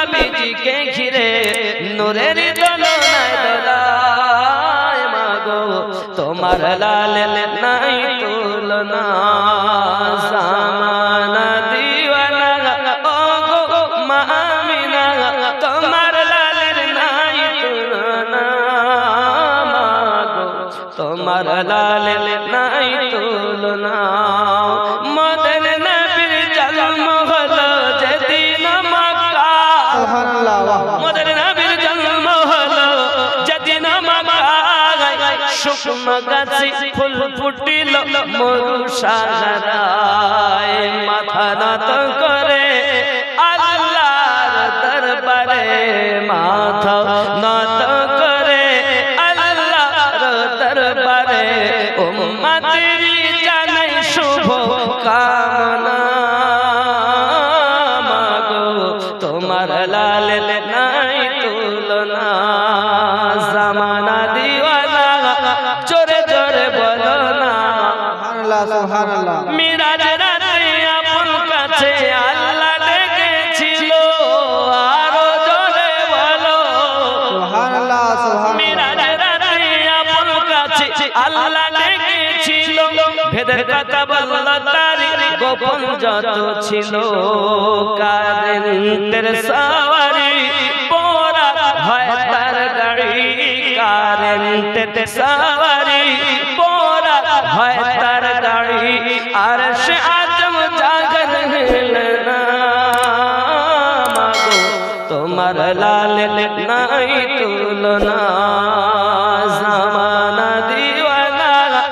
নবীজিকে ঘিরে, নূরের দোলনায় দোলায় মাগো, তোমার লাল নাই তুলনা, জামানা দিওয়ানা ও গো মামিনা তোমার লালের নাই তুলনা, মাগো, তোমার লালের নাই তুলনা বাহ নবীর জন্ম হলো, যেদিন শুকনো গাছে ফুল ফুটিল মরু সাগরায় মাথা নত করে আল্লাহর দরবারে মাথা নত করে আল্লাহর দরবারে উম্মতের জানাই শুভ কামনা। মাগো, তোমার লাল নাই তুলনা জামানা দিওয়ানা জোরে জোরে বলো না। মিরাজ রাতে আপন কাছে আল্লাহ ডেকেছিল আরও জোরে বলো। মিরাজ রাতে আপন কাছে আল্লাহ ডেকেছিল। ভেদের কথা বলল তারি গোপন যত ছিল। কারেন্টের সাওয়ারি কারেন্টের সাওয়ারি পোরা হয় তার গাড়ি। আর সে আজম জাগর তোমার লাল নাই তুলনা।